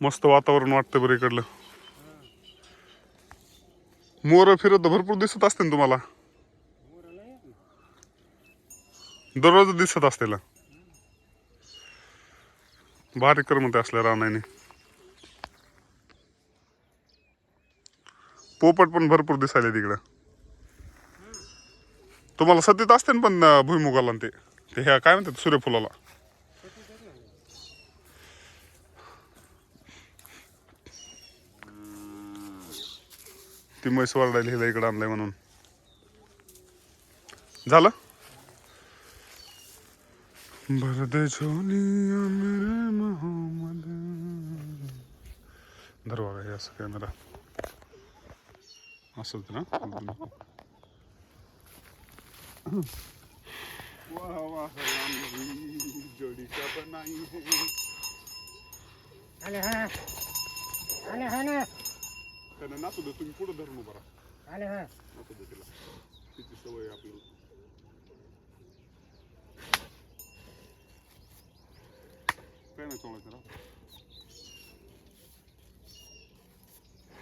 मस्त वातावरण वाटतं बरं इकडलं. मोर फिरत भरपूर दिसत असते ना तुम्हाला. दररोज दिसत असते भारी करमत असल्या रानाने पोपट पण भरपूर दिसायला तिकडं तुम्हाला सतीत असते ना पण भुईमुगाला आणि ते. ते ह्या काय म्हणतात सूर्यफुलाला. ती म्हैस वरडायला हिला इकडं आणलंय म्हणून. झालं? भरत झोलिया मेरे मोहम्मद हे असं कॅमेरा असंच ना? वाह वाह जोडी का बनाई है? हा हा त्यानं नाचू दे तुम्ही पुढे धरून उभा राहा आले हा नाचू दे तिला तिची सवय आहे आपल्याला काय नाही चोळायचं राव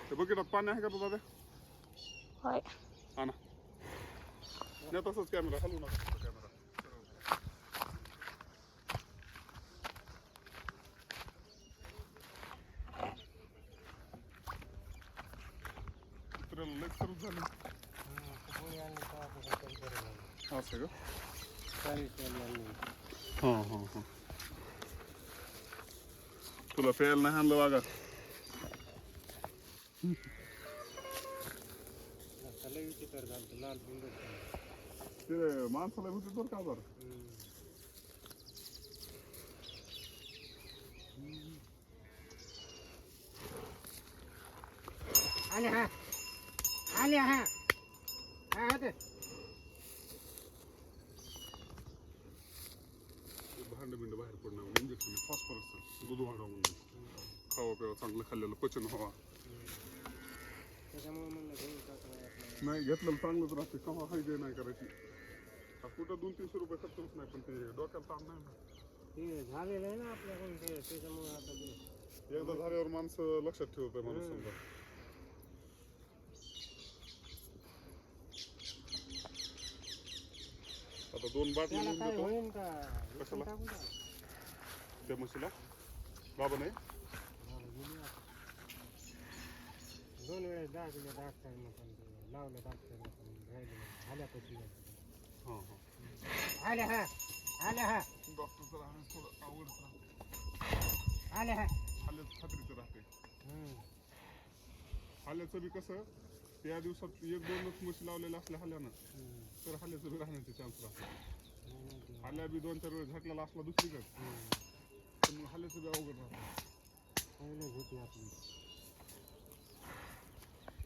ते बकेटात पाणी आहे का तो दादा होय हा ना नाही तसंच कॅमेरा हलवू नका कॅमेरा कुत्र्याला लय सर्व झालं असं का? हां हां हां. तुला प्यायला नाही आणलं वागा? ते माणसाला भेटत बरं का बरं? आले हा. आले हा. हा होते भांड बिंड बाहेर पडणार इंजेक्शन फॉस्फरस दूध वाढवा म्हणजे खावा प्यावा चांगलं खाल्लेलं पचन व्हावा. त्याच्यामुळे म्हणलं घेऊन टाकावं आपलं. नाही. घेतलेलं चांगलंच राहते. कवा हाय ते नाही करायची. हा कुठं दोन तीनशे रुपये खर्चच नाही पण ते डोक्याला ताण नाही ना. ते झालेलं आहे ना आपल्याकडून ते त्याच्यामुळे आता ते. एकदा झाल्यावर माणसं लक्षात ठेवत माणूस हम्म. समजा. आता दोन बाटली त्याला काय देतो होईल का? कशाला? टाकून टाक. त्या म्हशीला? बाबा नाही? बरं, गेली आता. दोन वेळेस दाखवले डॉक्टरने पण ते लावलं डॉक्टरने पण राहिले नाही. आल्यापासून हां हां. आले हा आले हा. डॉक्टरचं राहणं थोडं आवडत. राहते आले हा. हाल्याचं खात्रीचं राहते हम्म. हाल्याचं बी कसं? त्या दिवसात एक दोनच म्हशी लावलेल्या असल्या हल्यानं तर हल्याचं बी राहण्याचे चान्स राहतात. हल्या बी दोन चार वेळ झटलेला असला दुसरीकडे तर मग हल्याचं बी अवघड राहतं. आपली.